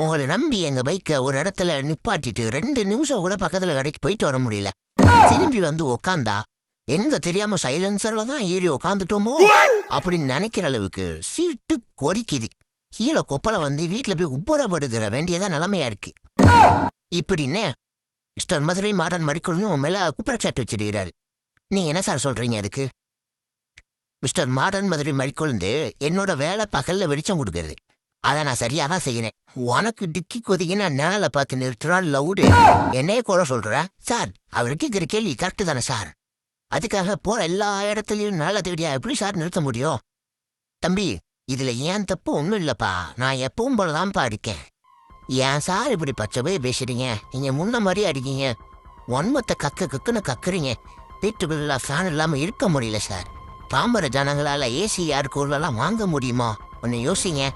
உங்களை நம்பி எங்க பைக்கை ஒரு இடத்துல நிப்பாட்டிட்டு ரெண்டு நிமிஷம் கூட பக்கத்துல கடைக்கு போயிட்டு வர முடியல. திரும்பி வந்து உக்காந்தா எங்க தெரியாம சைலன்சர்ல தான் ஏறி உக்காந்துட்டோமோ? அப்படின்னு நினைக்கிற அளவுக்கு சீட்டு கொறிக்குது கீழே கொப்பலை வந்து வீட்டுல போய் உப்புறப்படுகிற வேண்டியதா நிலைமையா இருக்கு. இப்படின்னு மிஸ்டர் மதுரை மாறன் மறிக்கொழுந்து உன் மேல குற்றச்சாட்டு வச்சிருக்கிறாரு. நீ என்ன சார் சொல்றீங்க அதுக்கு? மிஸ்டர் மாறன் மதுரை மறிக்கொழுந்து என்னோட வேலை பகல்ல வெளிச்சம் கொடுக்கறது. அதை நான் சரியா தான் செய்யினேன் உனக்கு டிக்கி கொதிக்கினா நேரில் பார்த்து நிறுத்துறான் லவுடு. என்னையே கூட சொல்ற? சார் அவருக்கு இருக்கிற கேள்வி கரெக்டு தானே சார். அதுக்காக போற எல்லா இடத்துலயும் நல்ல தேடியா எப்படி சார் நிறுத்த முடியும்? தம்பி இதுல ஏன் தப்பு ஒன்றும் இல்லப்பா. நான் எப்பவும் போலதான்ப்பா இருக்கேன். ஏன் சார் இப்படி பச்சை பேசுறீங்க? நீங்க முன்ன மாதிரி அடிக்கீங்க ஒன்மத்தை கக்க கக்குன்னு கக்குறீங்க. வீட்டுக்குள்ள ஃபேன் இல்லாமல் இருக்க முடியல சார். பாம்பர ஜனங்களால் ஏசி யார் கூலெல்லாம் வாங்க முடியுமா? ஒன்று யோசிங்க.